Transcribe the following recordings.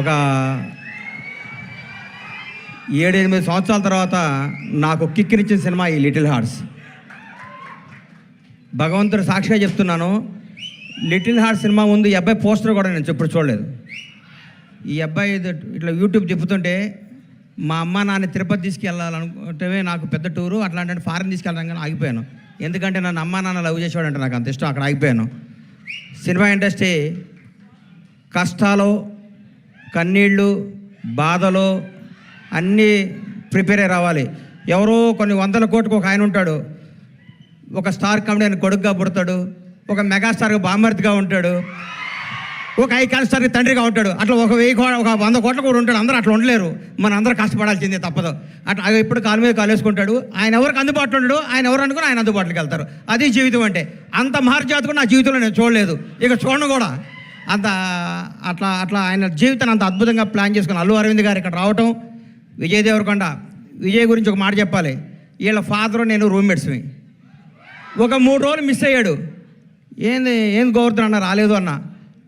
ఒక ఏడెనిమిది సంవత్సరాల తర్వాత నాకు కిక్కినిచ్చిన సినిమా ఈ లిటిల్ హార్ట్స్. భగవంతుడు సాక్షిగా చెప్తున్నాను లిటిల్ హార్ట్ సినిమా ముందు ఈ అబ్బాయి పోస్టర్ కూడా నేను ఇప్పుడు చూడలేదు. ఈ అబ్బాయి ఇట్లా యూట్యూబ్ చెప్తుంటే మా అమ్మ నాన్న తిరుపతి తీసుకెళ్ళాలనుకుంటే నాకు పెద్ద టూరు అట్లాంటి ఫారెన్ తీసుకెళ్ళడం కానీ ఆగిపోయాను. ఎందుకంటే నన్ను అమ్మ నాన్న లవ్ చేసేవాడంటే నాకు అంత ఇష్టం అక్కడ ఆగిపోయాను. సినిమా ఇండస్ట్రీ కష్టాలు కన్నీళ్ళు బాధలు అన్నీ ప్రిపేర్ అయి రావాలి. ఎవరో కొన్ని వందల కోట్లకు ఒక ఆయన ఉంటాడు. ఒక స్టార్ కమెడియన్ కొడుకుగా పుడతాడు. ఒక మెగాస్టార్ బామర్తిగా ఉంటాడు. ఒక ఐకాన్ స్టార్కి తండ్రిగా ఉంటాడు. అట్లా ఒక వెయ్యి ఒక వంద కోట్ల కూడా ఉంటాడు. అందరూ అట్లా ఉండలేరు. మన అందరూ కష్టపడాల్సిందే తప్పదు. అట్లా అవి ఎప్పుడు కాలు మీద కాలు వేసుకుంటాడు. ఆయన ఎవరికి అందుబాటులో ఉండడు ఆయన ఎవరు అనుకుని ఆయన అందుబాటులోకి వెళ్తారు. అది జీవితం అంటే. అంత మహర్జాతకు నా జీవితంలో నేను చూడలేదు. ఇక చూడను కూడా. అంత అట్లా అట్లా ఆయన జీవితాన్ని అంత అద్భుతంగా ప్లాన్ చేసుకుని అల్లు అరవింద్ గారు ఇక్కడ రావటం విజయ్ దేవరకొండ విజయ్ గురించి ఒక మాట చెప్పాలి. వీళ్ళ ఫాదర్ నేను రూమ్మేట్స్మి ఒక మూడు రోజులు మిస్ అయ్యాడు. ఏంది ఏం గోవర్ధన్ అన్న రాలేదు అన్న.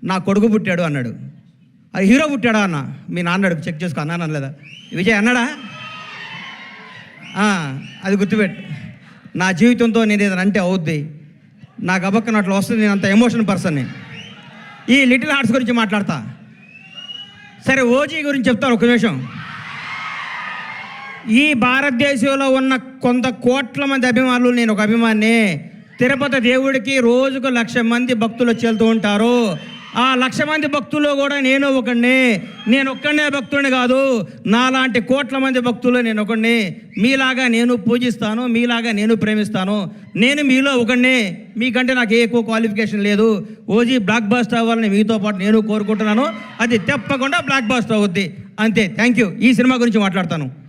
నా కొడుకు పుట్టాడు అన్నాడు. అది హీరో పుట్టాడా అన్న? మీ నాన్నాడు చెక్ చేసుకో అన్నాను అనలేదా విజయ్ అన్నాడా? అది గుర్తుపెట్టు. నా జీవితంతో నేను ఏదైనా అంటే అవుద్ది. నా అబ్బక్కనట్లు అట్లా వస్తుంది నేను అంత ఎమోషన్ పర్సన్ని ఈ లిటిల్ హార్ట్స్ గురించి మాట్లాడతా. సరే ఓజీ గురించి చెప్తాను ఒక నిమిషం. ఈ భారతదేశంలో ఉన్న కొంత కోట్ల మంది అభిమానులు నేను ఒక అభిమాని తిరుపతి దేవుడికి రోజుకు లక్ష మంది భక్తులు వచ్చి వెళ్తూ ఉంటారు. ఆ లక్ష మంది భక్తుల్లో కూడా నేను ఒకడిని నేను ఒక్కడనే భక్తుడిని కాదు. నాలాంటి కోట్ల మంది భక్తులు నేను ఒకడిని మీలాగా నేను పూజిస్తాను మీలాగా నేను ప్రేమిస్తాను. నేను మీలో ఒకడిని మీకంటే నాకు ఏ ఎక్కువ క్వాలిఫికేషన్ లేదు. ఓజీ బ్లాక్ బాస్ట్ అవ్వాలని మీతో పాటు నేను కోరుకుంటున్నాను. అది తప్పకుండా బ్లాక్ బాస్ట్ అవుద్ది. అంతే. థ్యాంక్ యూ ఈ సినిమా గురించి మాట్లాడతాను.